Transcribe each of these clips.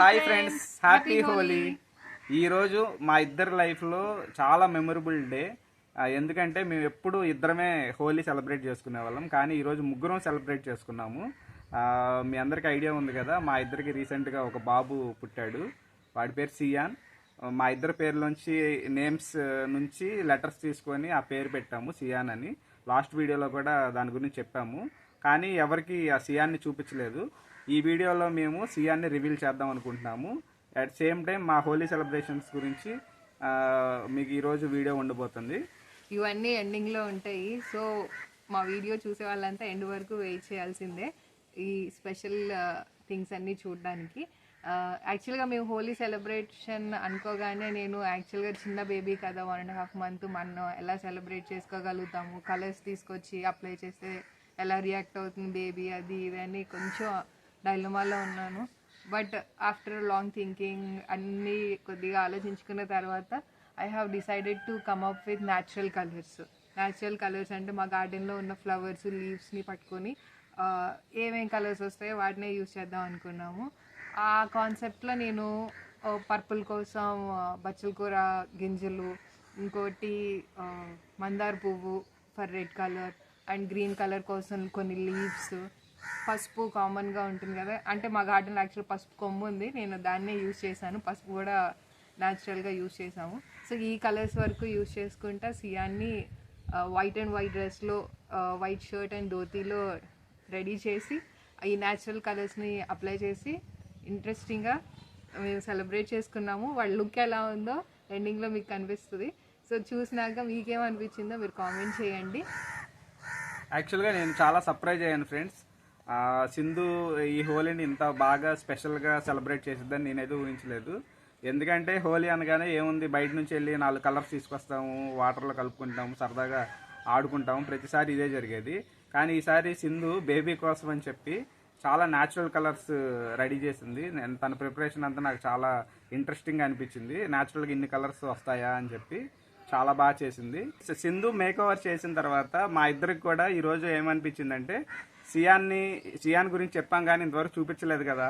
Hi friends happy Holi ఈరోజు మా ఇద్దరి లైఫ్లో చాలా మెమొరబుల్ డే ఎందుకంటే మేము ఎప్పుడు ఇద్దరమే హోలీ సెలబ్రేట్ చేసుకునే వాళ్ళం. కానీ ఈరోజు ముగ్గురం సెలబ్రేట్ చేసుకున్నాము. మీ అందరికీ ఐడియా ఉంది కదా. మా ఇద్దరికి రీసెంట్గా ఒక బాబు పుట్టాడు. వాడి పేరు సియాన్. మా ఇద్దరి పేర్లోంచి నేమ్స్ నుంచి లెటర్స్ తీసుకొని ఆ పేరు పెట్టాము సియాన్ అని. లాస్ట్ వీడియోలో కూడా దాని గురించి చెప్పాము. కానీ ఎవరికి ఆ సియాన్ని చూపించలేదు. ఈ వీడియోలో మేము సియాన్ని రివీల్ చేద్దాం అనుకుంటున్నాము. అట్ సేమ్ టైం మా హోలీ సెలబ్రేషన్స్ గురించి మీకు ఈరోజు వీడియో ఉండబోతుంది. ఇవన్నీ ఎండింగ్లో ఉంటాయి. సో మా వీడియో చూసే వాళ్ళంతా ఎండ్ వరకు వెయిట్ చేయాల్సిందే. ఈ స్పెషల్ థింగ్స్ అన్నీ చూడడానికి. యాక్చువల్గా మేము హోలీ సెలబ్రేషన్ అనుకోగానే నేను యాక్చువల్గా చిన్న బేబీ కదా వన్ అండ్ హాఫ్ మంత్ మనం ఎలా సెలబ్రేట్ చేసుకోగలుగుతాము కలర్స్ తీసుకొచ్చి అప్లై చేస్తే ఎలా రియాక్ట్ అవుతుంది బేబీ అది ఇవన్నీ కొంచెం డైలమాలో ఉన్నాను. బట్ ఆఫ్టర్ లాంగ్ థింకింగ్ అన్నీ కొద్దిగా ఆలోచించుకున్న తర్వాత I have decided to come up with natural colours natural colours అంటే మా గార్డెన్లో ఉన్న ఫ్లవర్స్ లీవ్స్ని పట్టుకొని ఏమేం కలర్స్ వస్తాయో వాటినే యూస్ చేద్దాం అనుకున్నాము. ఆ కాన్సెప్ట్లో నేను పర్పుల్ కోసం బచ్చల కూర గింజలు ఇంకోటి మందార పువ్వు for red colour and green colour కోసం కొన్ని లీవ్స్ పసుపు కామన్గా ఉంటుంది కదా. అంటే మా గార్డెన్ యాక్చువల్ పసుపు కొమ్ము ఉంది. నేను దాన్నే యూజ్ చేశాను. పసుపు కూడా న్యాచురల్గా యూజ్ చేసాము సో ఈ కలర్స్ వరకు యూజ్ చేసుకుంటా సియాన్ని వైట్ అండ్ వైట్ డ్రెస్లో వైట్ షర్ట్ అండ్ ధోతీలో రెడీ చేసి ఈ న్యాచురల్ కలర్స్ని అప్లై చేసి ఇంట్రెస్టింగ్గా మేము సెలబ్రేట్ చేసుకున్నాము. వాళ్ళ లుక్ ఎలా ఉందో ఎండింగ్లో మీకు కనిపిస్తుంది. సో చూసినాక మీకేమనిపించిందో మీరు కామెంట్ చేయండి. యాక్చువల్గా నేను చాలా సర్ప్రైజ్ అయ్యాను ఫ్రెండ్స్ సింధు ఈ హోలీని ఇంత బాగా స్పెషల్గా సెలబ్రేట్ చేసిద్దని నేనైతే ఊహించలేదు. ఎందుకంటే హోలీ అనగానే ఏముంది? బయట నుంచి వెళ్ళి నాలుగు కలర్స్ తీసుకొస్తాము వాటర్లో కలుపుకుంటాము సరదాగా ఆడుకుంటాము. ప్రతిసారి ఇదే జరిగేది. కానీ ఈసారి సింధు బేబీ కోసం అని చెప్పి చాలా న్యాచురల్ కలర్స్ రెడీ చేసింది. నేను తన ప్రిపరేషన్ అంతా నాకు చాలా ఇంట్రెస్టింగ్ అనిపించింది. న్యాచురల్గా ఇన్ని కలర్స్ వస్తాయా అని చెప్పి చాలా బాగా చేసింది. సింధు మేకోవర్ చేసిన తర్వాత మా ఇద్దరికి కూడా ఈరోజు ఏమనిపించిందంటే సియాన్ని సియాన్ గురించి చెప్పాం కానీ ఇంతవరకు చూపించలేదు కదా.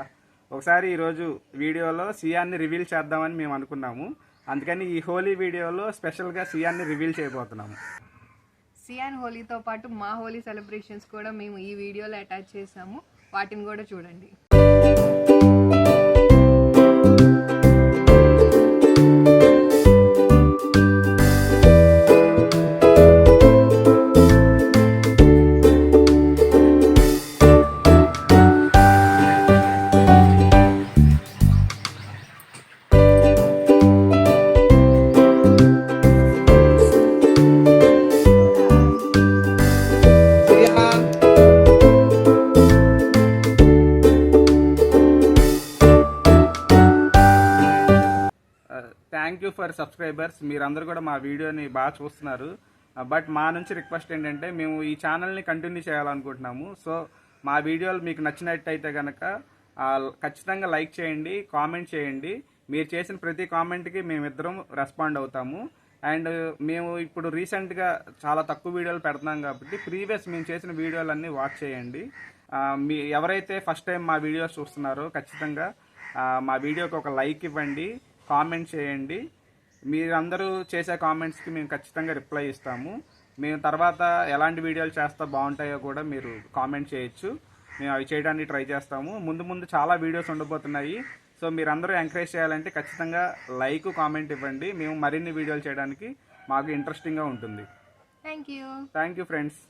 ఒకసారి ఈరోజు వీడియోలో సియాన్ని రివీల్ చేద్దామని మేము అనుకున్నాము. అందుకని ఈ హోలీ వీడియోలో స్పెషల్గా సియాన్ని రివీల్ చేయబోతున్నాము. సియాన్ హోలీతో పాటు మా హోలీ సెలబ్రేషన్స్ కూడా మేము ఈ వీడియోలో అటాచ్ చేసాము వాటిని కూడా చూడండి. Thank you for subscribers. మీరందరూ కూడా మా వీడియోని బాగా చూస్తున్నారు. బట్ మా నుంచి రిక్వెస్ట్ ఏంటంటే మేము ఈ ఛానల్ని కంటిన్యూ చేయాలనుకుంటున్నాము. సో మా వీడియోలు మీకు నచ్చినట్టయితే కనుక ఖచ్చితంగా లైక్ చేయండి కామెంట్ చేయండి. మీరు చేసిన ప్రతి కామెంట్కి మేమిద్దరం రెస్పాండ్ అవుతాము. అండ్ మేము ఇప్పుడు రీసెంట్గా చాలా తక్కువ వీడియోలు పెడుతున్నాం కాబట్టి ప్రీవియస్ మేము చేసిన వీడియోలన్నీ వాచ్ చేయండి. మీ ఎవరైతే ఫస్ట్ టైం మా వీడియోస్ చూస్తున్నారో ఖచ్చితంగా మా వీడియోకి ఒక లైక్ ఇవ్వండి. కామెంట్ చేయండి. మీరందరూ చేసే కామెంట్స్కి మేము ఖచ్చితంగా రిప్లై ఇస్తాము. మేము తర్వాత ఎలాంటి వీడియోలు చేస్తా బాగుంటాయో కూడా మీరు కామెంట్ చేయొచ్చు. మేము అవి చేయడానికి ట్రై చేస్తాము. ముందు ముందు చాలా వీడియోస్ ఉండబోతున్నాయి. సో మీరందరూ ఎంకరేజ్ చేయాలంటే ఖచ్చితంగా లైక్ కామెంట్ ఇవ్వండి. మేము మరిన్ని వీడియోలు చేయడానికి మాకు ఇంట్రెస్టింగ్గా ఉంటుంది. Thank you thank you friends